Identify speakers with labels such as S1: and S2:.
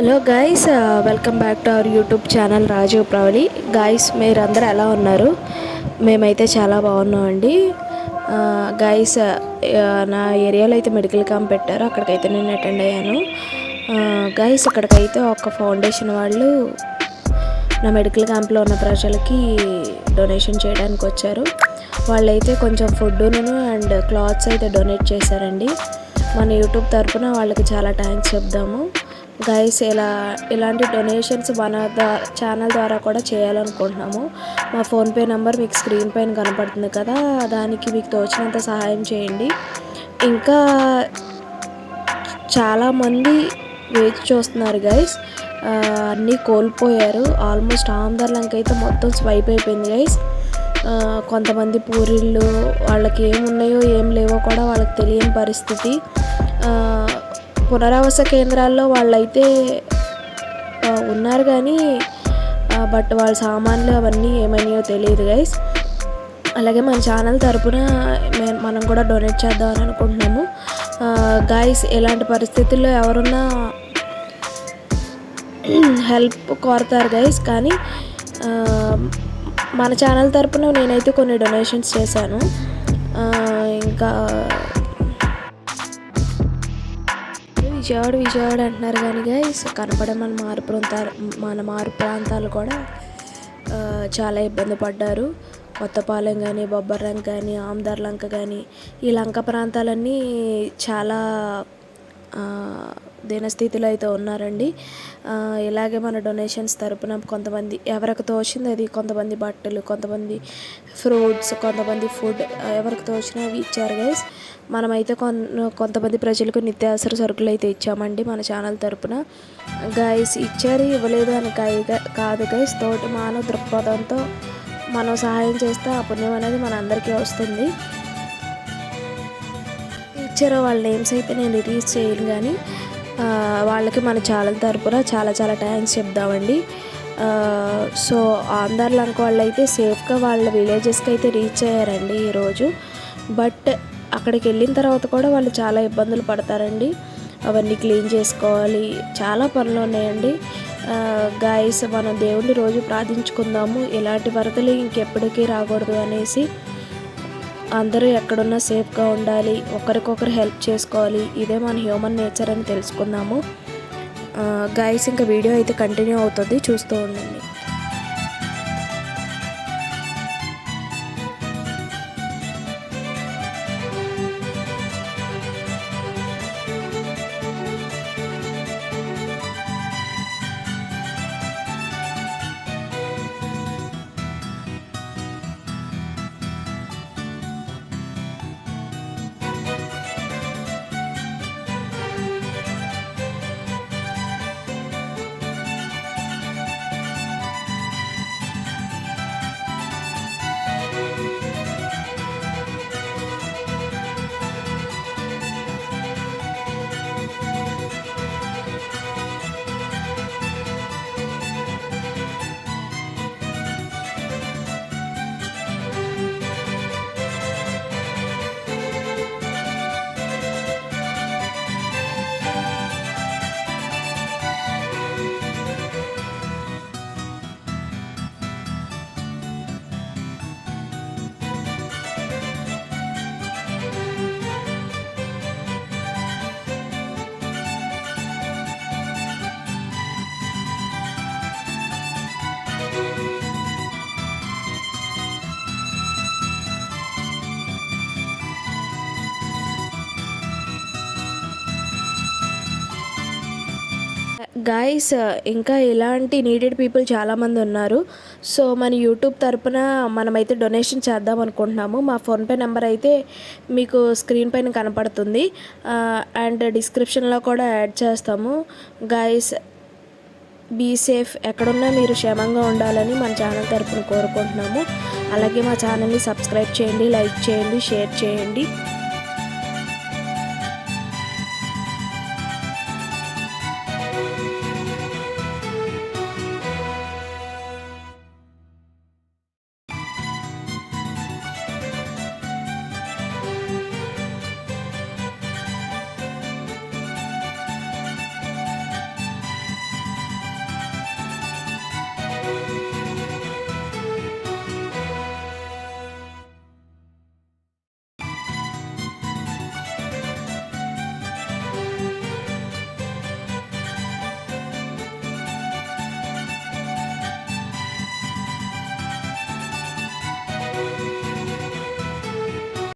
S1: Hello guys welcome back to our YouTube channel Rajeev Pravali guys మీరందరూ ఎలా ఉన్నారు? మేమైతే చాలా బాగున్నామండి. Uh, గాయస్ uh, నా ఏరియాలో అయితే మెడికల్ క్యాంప్ పెట్టారు. అక్కడికైతే నేను అటెండ్ అయ్యాను. Uh, గాయస్ అక్కడికైతే ఒక ఫౌండేషన్ వాళ్ళు నా మెడికల్ క్యాంప్లో ఉన్న ప్రజలకి డొనేషన్ చేయడానికి వచ్చారు. వాళ్ళైతే కొంచెం ఫుడ్డును అండ్ క్లాత్స్ అయితే డొనేట్ చేశారండి. మన యూట్యూబ్ తరఫున వాళ్ళకి చాలా థ్యాంక్స్ చెప్దాము. గైస్ ఇలా ఇలాంటి డొనేషన్స్ మన ఛానల్ ద్వారా కూడా చేయాలనుకుంటున్నాము. మా ఫోన్పే నెంబర్ మీకు స్క్రీన్ పైన కనపడుతుంది కదా దానికి మీకు తోచినంత సహాయం చేయండి. ఇంకా చాలామంది వేచి చూస్తున్నారు గైస్ అన్నీ కోల్పోయారు. ఆల్మోస్ట్ ఆంధ్రలంక అయితే మొత్తం స్వైప్ అయిపోయింది గైస్ కొంతమంది పూరిళ్ళు వాళ్ళకి ఏమున్నాయో ఏం లేవో కూడా వాళ్ళకి తెలియని పరిస్థితి. పునరావాస కేంద్రాల్లో వాళ్ళైతే ఉన్నారు కానీ బట్ వాళ్ళ సామాన్లు అవన్నీ ఏమైనాయో తెలియదు గైస్. అలాగే మన ఛానల్ తరపున మనం కూడా డొనేట్ చేద్దామని అనుకుంటున్నాము. గాయస్ ఎలాంటి పరిస్థితుల్లో ఎవరున్నా హెల్ప్ కోరతారు గైస్. కానీ మన ఛానల్ తరపున నేనైతే కొన్ని డొనేషన్స్ చేశాను. ఇంకా విజయవాడ విజయవాడ అంటున్నారు కానీ గైస్ కనపడే మన మారు ప్రాంతాలు మన మారు ప్రాంతాలు కూడా చాలా ఇబ్బంది పడ్డారు. కొత్తపాలెం కానీ బొబ్బర్లంక కానీ ఆమ్దార్లంక కానీ ఈ లంక ప్రాంతాలన్నీ చాలా దీనస్థితిలో అయితే ఉన్నారండి. ఇలాగే మన డొనేషన్స్ తరపున కొంతమంది ఎవరికి తోచింది అది కొంతమంది బట్టలు కొంతమంది ఫ్రూట్స్ కొంతమంది ఫుడ్ ఎవరికి తోచినా అవి ఇచ్చారు గైస్ మనమైతే కొంతమంది ప్రజలకు నిత్యావసర సరుకులు అయితే ఇచ్చామండి మన ఛానల్ తరపున. గైస్ ఇచ్చారు ఇవ్వలేదు అని కాదు గైస్ తోటి మానవ దృక్పథంతో మనం సహాయం చేస్తే ఆ పుణ్యం అనేది మన అందరికీ వస్తుంది. ఇచ్చారో వాళ్ళ నేమ్స్ అయితే నేను రిలీజ్ చేయను కానీ వాళ్ళకి మన ఛానల్ తరపున చాలా చాలా థ్యాంక్స్ చెప్దామండి. సో ఆంధ్ర లంక వాళ్ళు అయితే సేఫ్గా వాళ్ళ విలేజెస్కి అయితే రీచ్ అయ్యారండి ఈరోజు. బట్ అక్కడికి వెళ్ళిన తర్వాత కూడా వాళ్ళు చాలా ఇబ్బందులు పడతారండి. అవన్నీ క్లీన్ చేసుకోవాలి. చాలా పనులు ఉన్నాయండి. గాయస్ మనం దేవుడిని రోజు ప్రార్థించుకుందాము. ఇలాంటి వరదలు ఇంకెప్పటికీ రాకూడదు అనేసి అందరూ ఎక్కడున్నా సేఫ్గా ఉండాలి ఒకరికొకరు హెల్ప్ చేసుకోవాలి. ఇదే మన హ్యూమన్ నేచర్ అని తెలుసుకుందాము. గాయస్ ఇంకా వీడియో అయితే కంటిన్యూ అవుతుంది. చూస్తూ ఉండండి. గాయస్ uh, ఇంకా ఇలాంటి నీడెడ్ పీపుల్ చాలామంది ఉన్నారు. సో మన యూట్యూబ్ తరపున మనమైతే డొనేషన్ చేద్దాం అనుకుంటున్నాము. మా ఫోన్పే నెంబర్ అయితే మీకు స్క్రీన్ పైన కనపడుతుంది. Uh, అండ్ డిస్క్రిప్షన్లో కూడా యాడ్ చేస్తాము. గాయస్ బీ సేఫ్ ఎక్కడున్నా మీరు క్షేమంగా ఉండాలని మన ఛానల్ తరపున కోరుకుంటున్నాము. అలాగే మా ఛానల్ని సబ్స్క్రైబ్ చేయండి లైక్ చేయండి షేర్ చేయండి.